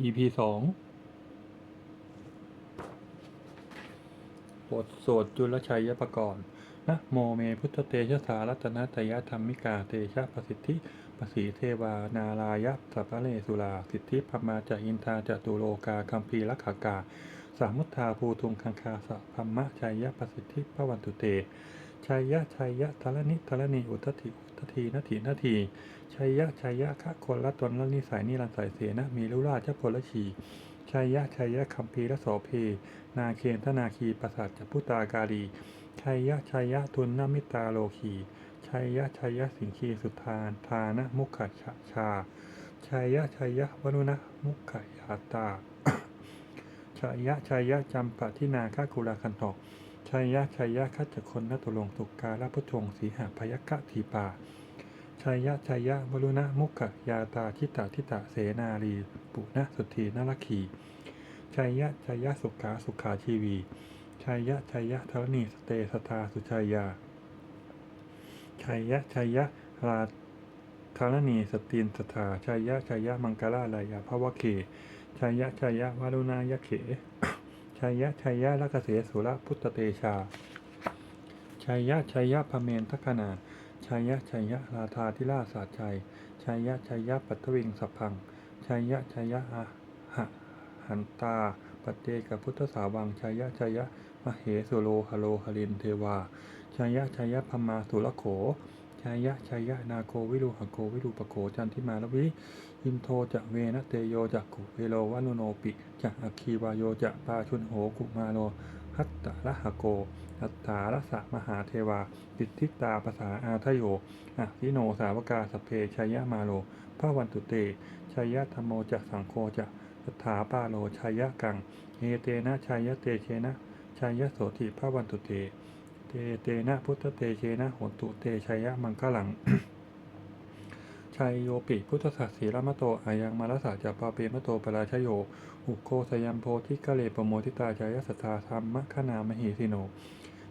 EP สองบทสวดจุลชัยยปกรณ์นะโมเมพุทธเตชะสารัตนตยธรรมิกาเตชะประสิทธิประสีเทวา นารายะสัพพะเลสุลา สิทธิพมาจะอินทาจตุโลกาคัมพีลักขากา สามุทธาภูทุงคังคาสะพัมมะชัยยประสิทธิพระวันตุเต ชัยยะชัยยะทรณิทรณีอุทธิอุทธีนาทีนาทีชัยยะชัยยะคะคนละตนละนิสัยนิรันสายเสนะมีลุราชพลชีชัยยะชัยยะคัมภีรโสเพนาเคนทนาคีประสาทจพุตากาลีชัยยะชัยยะทุนนมิตาโลคีชัยยะชัยยะสิงคีสุทานทานะมุขชาชาชัยยะชัยยะวรุณะมุขยาตาชัยยะชัยยะจำปะทินาคาคุลาคันโต ชัยยะชัยยะคัจจคนนตุลงสุกาลพุทธงสีหพยกะทีปาชัยยะชัยยะวรุณะมุขยาตาทิตาทิตาเสนารีปุณสุธีนรคีชัยยะชัยยะสุขาสุขาชีวีชัยยะชัยยะธรณีสเตสตาสุชัยยาชัยยะชัยยะราธารณีสตินสถาชัยยะชัยยะมังกลาลายาภวเคชัยยะชัยยะวารุณายะเข ชัยยะชัยยะลักเสสุระพุทธเตชา ชัยยะชัยยะพเมนทคนาชัยยะชัยยะราธาธิราชสาชัย ชัยยะชัยยะปัทวิงสัพพัง ชัยยะชัยยะอาหะหันตาปเตกพุทธสาวังชัยยะชัยยะมเหสุโลหโลหรินเทวาชัยยะชัยยะพมาสุรโข ชัยะชัยะนาโกวิรุหโกวิรุปโขจันทิมาลวิอินโทจะเวนะเตโยจะกุเวโลวันุโนปิจะอัคคีวายโยจะปาชุนโหกุมาโลหัตตะละหะโกอัตถาละสะมหาเทวาติทิตาภาษาอาทโยอะพิโนสาวกาสเพชัยยะมาโลพระวันตุเตชัยะธรรมโมจะสังโฆจะอัฏฐาปาโลชัยะกังเอเตนะชัยะเตเชนะชัยยะโสติพระวันตุเต เตเตนะพุทธเตเชนะโหนตุเตชัยะมังคลังชัยโยปิพุทธสัสสีรมโตอายังมาลสาจะปาเปมโตปราชโย อุโคสยัมโพธิกะเลปโมทิตาชายสตาธรรมะขนามหิสิโน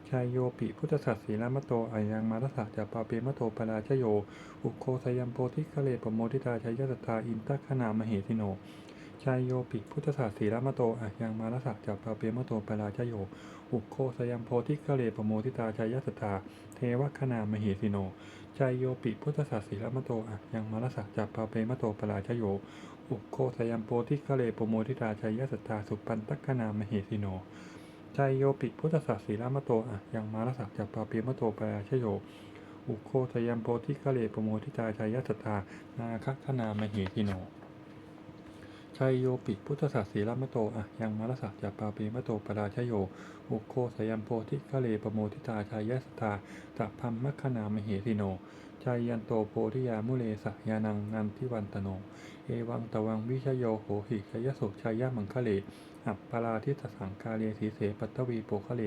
ชัยโยปิพุทธสัสสีรมโตอายังมาลสาจะปาเปมโตปราชโย อุโคสยัมโพธิกะเลปโมทิตาชายสตาอินทขนามหิสิโน ชัยโยปิพุทธศาสสีรมโตอะยังมาลสักจับปาเปมโตปราชโย อุโคสยัมโพธิกะเลปโมทิตาชายสตา เทวคณามหิสิโนชัยโยปิพุทธศาสสีรมโตอะยังมาลสักจับปาเปมโตปราชโย อุโคสยัมโพธิกะเลปโมทิตาชายสตาสุปันตคณามหิสิโนชัยโยปิพุทธศาสสีรมโตอะยังมาลสักจับปาเปมโตปราชโย อุโคสยัมโพธิกะเลปโมทิตาชายสตานาคคณามหิสิโน ชัยโยปิพุทธศาสสีรมโตอะยังมารสักจัปปาปีมโตปราชโยอุโคสยัมโพธิกะเลปโมทิตาชายสตาตะพัมมัคคณามเหสิโนชัยยันโตโพธิยามุเลสะยานังนันทิวันตโน เอวังตวังวิชโยโหหิชยสุชัยยะมังคะเลอัปปาราทิตสังกาเลสีเสปัตตวีโปคะเล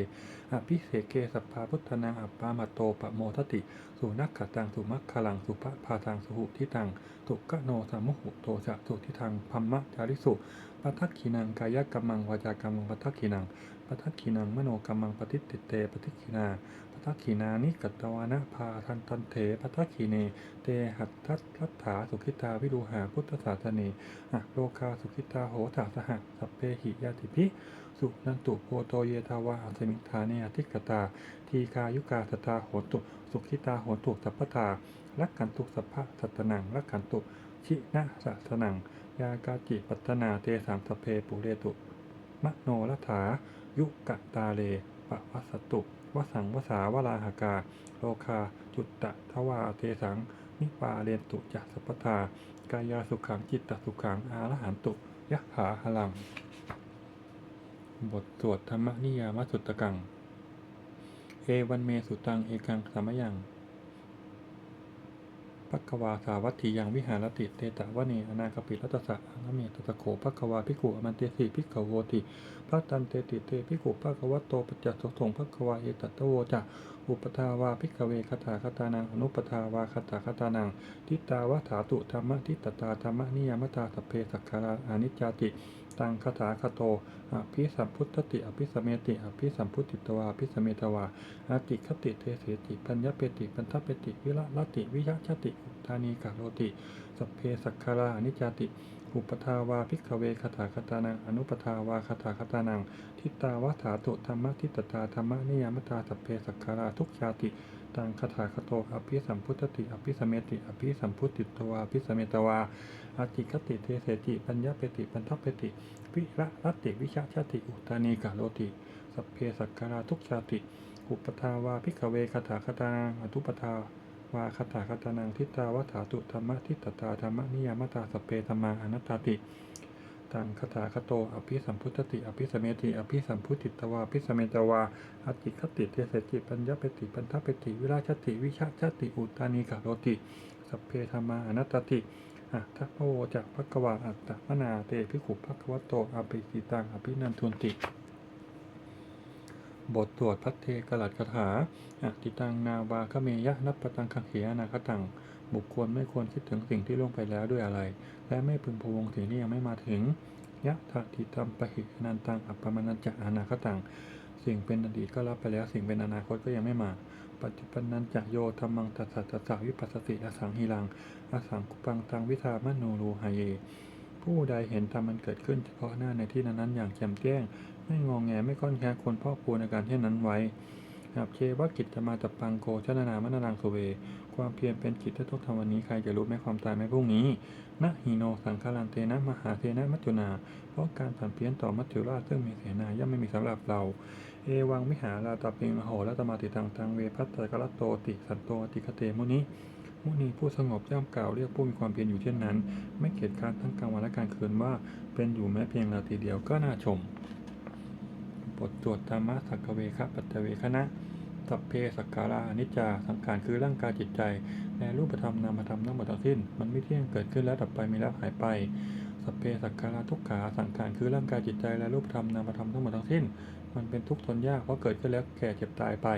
อภิเสเกสัพพาพุทธนังอัปปามาโตปะโมทติ สุนักขตังสุมัคคลังสุภะพาทังสุหุทิตังตุกโนสามุหุโตจะสุทิทังพัมมะจาริสุปัทักขินังกายกรรมังวาจากรรมังปัทักขินังปัทักขินังมโนกรรมังปฏิติเตปฏิขินา ทักขินานิกัตตวานะพาทันตันเถปัทักขิเน เตหัตทัตรัตถาสุขิตาวิรูหาพุทธศาสเนอะโลกาสุขิตาโหตาสหสัพเพหิยาติพิสุนันตุโพโตเยทาวาอัสมิทาเนอทิกตา ทีกายุกาสตาโหตุ สุขิตาโหตุสัพพตาลักขันตุสัพพะสัตนังลักขันตุชินะสัสนัง ยากาจิปัตนาเตสามสเพปุเรตุ มโนรัฐายุกะตาเล ปะวัสตุวสังวสาวราหากา โลคา จุตตะทวาเทสัง นิปาเรนตุจัสสปทากายาสุขังจิตตสุขังอารหันตุยะขาหลัง บทสวดธรรมนิยามสุตตะกัง เอวันเมสุตัง เอกังสามยัง ปักวาสาวัตถียังวิหารติเตตะวะเนอนาคปิรัตสะอังเมตตะโขปักวาภิกุอมันเตสีภิกโวติพระตันเตติเตภิกขุปักวัตโตปัจจสสงภักวาเอตัตตโวจะอุปทาวาพิกเวคาถาคตานังอนุปทาวาคาถาคตานังทิตาวาถาตุธรรมทิตตาธรรมนิยมตาสพเพสักขาราอนิจจติ ตังคาถาคาโตอภิสัมพุทธติ อภิสเมติอภิสัมพุทธิตวาอภิสเมตวาอาติคติเทเสติปัญญเปติปันทเปติ วิระลติวิยะชติอุทานีกาโรติสพเพสักขาราอนิจจาติอุปทาวาพิกเวคถาคตานังอนุปทาวาคาถาคตานังทิตาวาถาตุธรรมทิตตาธรรมนิยามตาสัพเพสักขาราทุกชาติ ตังคาถาคโตอภิสัมพุทธติ อภิสมเมติ อภิสัมพุทธิตวาอภิสมเมตวาอาติคติเทเสติปัญญาเปติปันทเปติวิระรัติวิชาชาติอุตานีกาโลติสัพเพสักขาราทุกชาติ อุปทาวาพิกเวคาถาคตานังอนุปทาวาคาถาคตานังทิตาวาถาตุธรรมทิตตาธรรมนิยามตาสัพเพธรรมาอนัตตา ตังคถาคโต อภิสัมพุทธติ อภิสเมติ อภิสัมพุทธิตวาอภิสเมตวาอจิคติเทเสติปัญญปติ ปันทปติ วิราชติ วิชาชติ อุตานีกาโรติ สัพเพธรรมาอนัตติอะทัพโวจักภควาอัตตมนาเตภิขุภควโต อภิสิตัง อภินันทุนติ บทตรวจพัทเทกลัดคาถาอะติตังนาวาคเมยะนับปตังคังเขอนาคตัง บุคคลไม่ควรคิดถึงสิ่งที่ล่วงไปแล้วด้วยอะไร และไม่พึงพวงสิ่งที่ยังไม่มาถึงยะถาทิตัมปะหิอนันตังอัปปมานัญจะอนาคตังสิ่งเป็นอดีตก็รับไปแล้ว สิ่งเป็นอนาคตก็ยังไม่มา ปัจจุบันนันจะโยธรรมังตัสสะตัสสะวิปัสสติอสังหิรังอสังคุปังตังวิธามโนรูหายเย ผู้ใดเห็นธรรมมันเกิดขึ้นเฉพาะหน้าในที่นั้นๆอย่างแจ่มแจ้ง ไม่งองแงไม่ก้อนแค้คนพ่อครูในการเช่นนั้นไว้หับเชวกิจจะมาตับปังโกชนานามนารังสเว ความเพียรเป็นกิจที่ต้องทำวันนี้ใครจะรู้แม้ความตายแม้พรุ่งนี้นะหิโนสังคารันเตนะมหาเทนะมัจจุนา เพราะการผันเพี้ยนต่อมัจจุราชซึ่งมีเสนาย่อมไม่มีสำหรับเรา เอวังวิหาราตาปิงโหรัตมาติตังตังเวพัตตะกรัตโตติสันโตติคเตมุนิมุนีผู้สงบย่อมกล่าวเรียกผู้มีความเพียรอยู่เช่นนั้น ไม่เกียจค้านทั้งกลางวันและกลางคืนว่าเป็นอยู่แม้เพียงนาทีเดียวก็น่าชมบทตรวจธรรมะสักเวคะปัตตเวคะนะ สัพเพสักการะอนิจจาสังขารคือร่างกายจิตใจและรูปธรรมนามธรรมทั้งหมดทั้งสิ้น มันไม่เที่ยงเกิดขึ้นแล้วดับไปมีแล้วหายไป สัพเพสักการะทุกขาสังขารคือร่างกายจิตใจและรูปธรรมนามธรรมทั้งหมดทั้งสิ้น มันเป็นทุกข์ทนยากเพราะเกิดขึ้นแล้วแก่เจ็บตายไป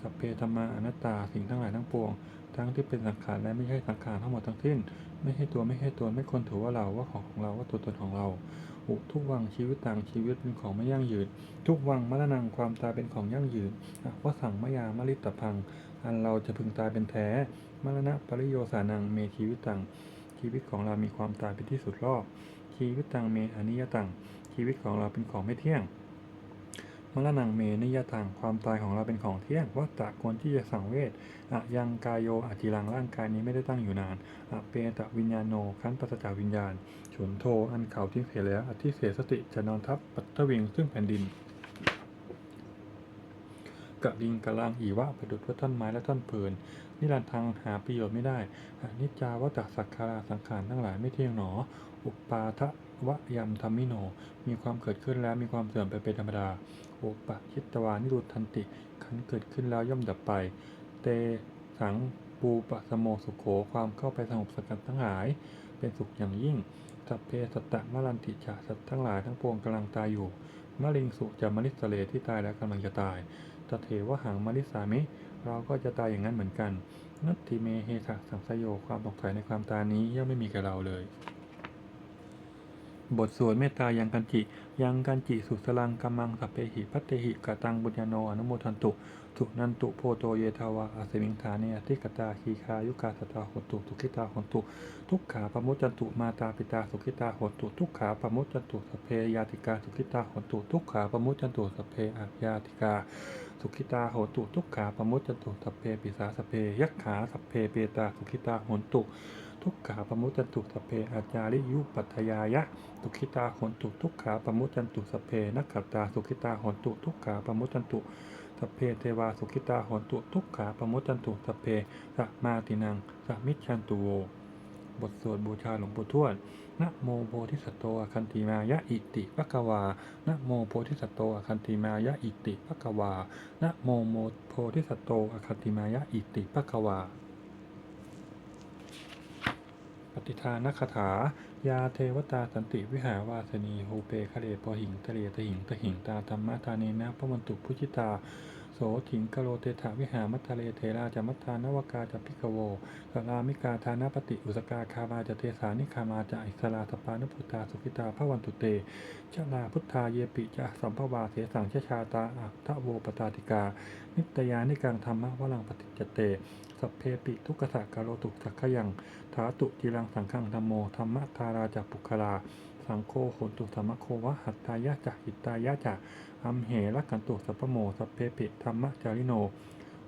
สัพเพธรรมาอนัตตาสิ่งทั้งหลายทั้งปวง ทั้งที่เป็นสังขารและไม่ใช่สังขารทั้งหมดทั้งสิ้น ไม่ให้ตัวไม่ให้ตนไม่ควรถือว่าเราว่าของของเราว่าตัวตนของเราุทุกวังชีวิตต่างชีวิตเป็นของไม่ยั่งยืน ทุกวังมรณังความตายเป็นของยั่งยืนว่าสั่งมยามริตพัง อันเราจะพึงตายเป็นแท้มรณะปริโยสานังเมชีวิตตังชีวิตของเรามีความตายเป็นที่สุดรอบชีวิตตังเมอนิยตังชีวิตของเราเป็นของไม่เที่ยง มรณังเมนิยตังความตายของเราเป็นของเที่ยงวัตตะควรที่จะสังเวชอะยังกายโยอจิรังร่างกายนี้ไม่ได้ตั้งอยู่นานอะเปตะวิญญาโนขันปัสจาวิญญาณฉุนโทอันเขาทิ้งเสียแล้วอธิเสสติจะนอนทับปัตตวิงซึ่งแผ่นดินกะลิงกะลังอีวะประดุจว่าต้นไม้และต้นเพลินนิรันดร์ทางหาประโยชน์ไม่ได้อนิจจาวัตสักขาราสังขารทั้งหลายไม่เที่ยงหนอ อุปาทะวะยำธรรมิโน มีความเกิดขึ้นแล้วมีความเสื่อมไปเป็นธรรมดา อุปะชิตวานิรุตทันติขันเกิดขึ้นแล้วย่อมดับไป เตสังปูปะสโมสุโขความเข้าไปสงบสกัดทั้งหลาย เป็นสุขอย่างยิ่งสัพเพสัตตะมะลันติจาสัตว์ทั้งหลายทั้งปวงกำลังตายอยู่มะลิงสุจะมริสเลที่ตายแล้วกำลังจะตายตเถวหังมริสามิ เราก็จะตายอย่างนั้นเหมือนกัน นัตติเมเฮสะสังสยโยความสงสัยในความตายนี้ย่อมไม่มีแก่เราเลย บทสวดเมตตายังกันจิ ยังกันจิสุสลังกัมมังสัพเพหิพัตเตหิกตังบุญญาโนอนุโมทันตุสุนันตุโพโตเยทาวาอาสมิงฐาเนอธิกตาคีคายุกาสตาหนตุทุกิตาหนตุ ทุกขาปมุจจันตุมาตาปิตาสุขิตาหนตุทุกขาปมุจจันตุสเพยาติกาสุขิตาหนตุทุกขาปมุจจันตุสเพอาญาติกา สุขิตาหตุทุกขาปมุจจันตุสัเพปิสาสัเพยักขาสัเพเปตาสุขิตาหนตุ ทุกขาปมุจันตุสเพอาจาริยุปัฏฐยายะสุขิตาหนตุทุกขาปมุจันตุสเพนักขตาสุขิตาหนตุทุกขาปมุจันตุสเพเทวาสุขิตาหนตุทุกขาปมุจันตุสเพสัมมาตินังสัมิชันตุโวบทสวดบูชาหลวงปู่ทวดนะโมโพธิสัตโตอคันติมายะอิติปะกวานะโมโพธิสัตโตอคันติมายะอิติปะกวานะโมโมโพธิสัตโตอคันติมายะอิติปะกวา ปฏิทานคาถา ยาเทวตาสันติวิหาวาสนีโฮเปคะเลปอหิงทะเลตะหิงตะหิงตาธรรมะทานีนะพระวันตุพุจิตาโสถิงกโลเตถาวิหามัทะเลเทราจะมัทธานวกาจะพิกโวสลามิกาทานาปฏิอุสกาคามาจะเทสานิคามาจะอิสลาสปานุพุตาสุขิตาพระวันตุเตชลาพุทธาเยปิจะสัมภวาเสสังชชาตาอัตทโวปตาติกา นิตยานิกังธรรมะวลังปฏิจเต สัพเพปิทุกขะกะโลตุสักขยังถาตุจิรังสังขังธรรมโมธรรมะทาราจักปุคลาสังโฆโหนตุสัมมะโควะหัตตายะจักหิตายะจักอัมเหรักขันตุสัพโมสัพเพปิธรรมะจาริโน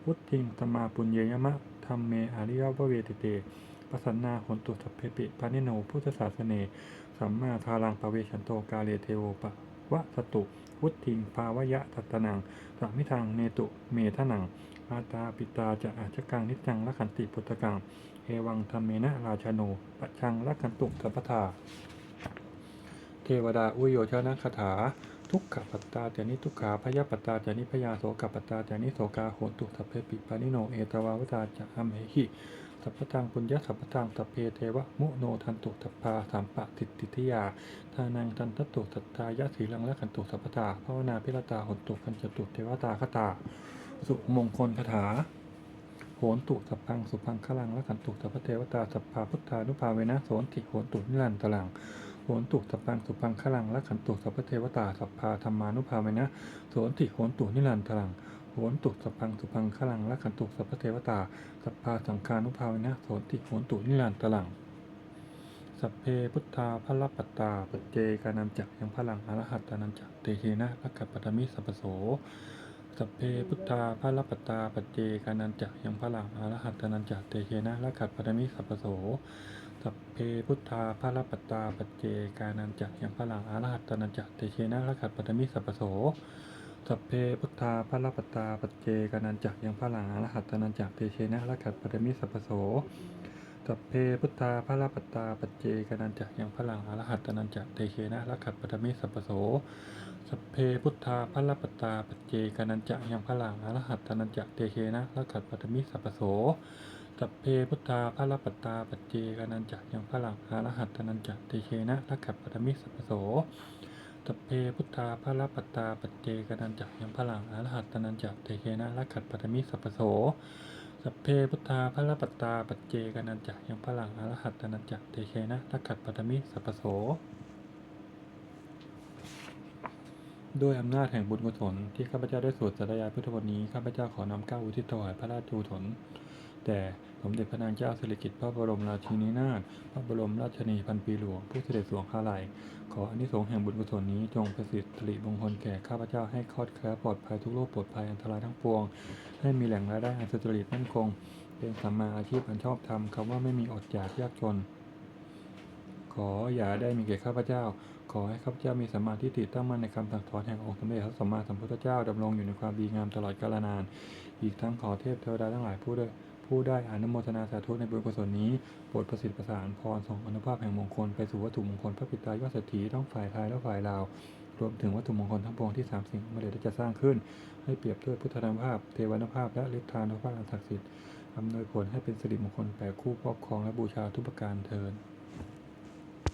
วุฒิงสมาปุญเยยมะธรรมเมอาริยวเวติเตปสันนาหนตุสัพเพปิปานิโนพุทธศาสเน สัมมาทารังปเวชันโตกาเลเทโวปะวะสตุ วุฒิงภาวยะตัตนังสามิทังเนตุเมทนังมาตาปิตาจะอาจกังนิจังละขันติพุทธกังเอวังธรรมเมนะราชโนปะชังละขันตุสัพพทาเทวดาอุโยชนะคาถาทุกขปัตตาจานิทุกขาพยาปัตตาจานิพยาโสกปัตตาจานิโสกาโหตุสัพเพปิปานิโนเอตวาวตาจะอัมเหหิ สัพพทังปุญญสัพพทังสัพเพเทวะมุโนทันตุสัพพาสัมปะติติทิยาทานังทันตตุสัตตายะสีลังและขันตุสัพพตาภาวนาพิรตาหนตุขันจตุเทวตาคตา สุมงคลคาถาโหนตุสัพพังสุพังคลังและขันตุสัพพเทวตาสัพพาพุทธานุภาเวนะโสนติโหนตุนิรันตลังโหนตุสัพพังสุพังคลังและขันตุสัพพเทวตาสัพพาธรรมานุภาเวนะโสนติโหนตุนิรันตลัง หนตุสัพพังสุพังคลังและขันตุสัพพเทวตา สัพพาสังฆานุภาเวนะโสติโหนตุนิรันตลัง สัพเพพุทธาพระลัปปตตาปเจกานันจักยังพลังอรหัตตานันจักเตเชนะรักกัปตมิสัพโส สัพเพพุทธาพระลัปปตตาปเจกานันจักยังพลังอรหัตตานันจักเตเชนะรักขัดปรมิสัพโสสัพเพพุทธาพระลัปปตตาปเจกานันจักยังพลังอรหัตตานันจักเตเชนะรักขัดปรมิสัพพโส สัพเพพุทธาพระลัปปตาปัจเจกนันจักยังพระหลังรหัตตนันจักเตเชนะรักขัดปรมิสัพโสสัพเพพุทธาพระลัปปตาปัจเจกนันจักยังพระหลังรหัตตนันจักเตเชนะรักขัดปรมิสัพโสสัพเพพุทธาพระลัปปตาปัจเจกนันจะยังพระหลังรหัตตนันจะเตเชนะละขัดปัตมิสัพโสสัพเพพุทธาพระลัปปตาปัจเจกนันจะยังพระหลังรหัตตนันจะเตเชนะละขัดปัตมิสัพโส สัพเพพุทธาพระลัปปตตาปัจเจกนันจะยังพลังอรหัตตานันจะเตเชนะละขัดปัตมิสัพโสสัพเพพุทธาพระลัปปตตาปัจเจกนันจะยังพลังอรหัตตานันจะเตเชนะละขัดปัตมิสัพโสด้วยอำนาจแห่งบุญกุศลที่ข้าพเจ้าได้สวดสาธยาพุทธวันนี้ข้าพเจ้าขอนำเก้าอุทิศถวายพระราชกุศลแต่ สมเด็จพระนางเจ้าสิริกิติ์พระบรมราชินีนาถพระบรมราชนีพันปีหลวงผู้เสด็จสวงคาลัยขออนิสงส์แห่งบุญกุศลนี้จงประสิทธิ์สิริมงคลแก่ข้าพเจ้าให้คลอดแคล้วปลอดภัยทุกโรคปลอดภัยอันตรายทั้งปวง ให้มีแหล่งรายได้อันสุจริตมั่นคง เป็นสัมมาอาชีพอันชอบธรรมคำว่าไม่มีอดอยากยากจน ขออย่าได้มีแก่ข้าพเจ้า ขอให้ข้าพเจ้ามีสัมมาทิฏฐิตั้งมั่นในคำสั่งสอนแห่งองค์สมเด็จพระสัมมาสัมพุทธเจ้าดำรงอยู่ในความดีงามตลอดกาลนาน อีกทั้งขอเทพเทวดาทั้งหลายผู้ด้ ผู้ได้อนุโมทนาสาธุในบุญกุศลนี้โปรดประสิทธิ์ประสานพรส่งอนุภาพแห่งมงคลไปสู่วัตถุมงคลพระปิตายอดเศรษฐีทั้งฝ่ายไทยและฝ่ายลาวรวมถึงวัตถุมงคลทั้งปวงที่สามสิ่งเมื่อเดชได้จะสร้างขึ้น ให้เปรียบด้วยพุทธานุภาพ เทวานุภาพ และฤทธานุภาพอันศักดิ์สิทธิ์อำนวยผลให้เป็นสิริมงคลแก่คู่ครอบครองและบูชาทุกประการเทิน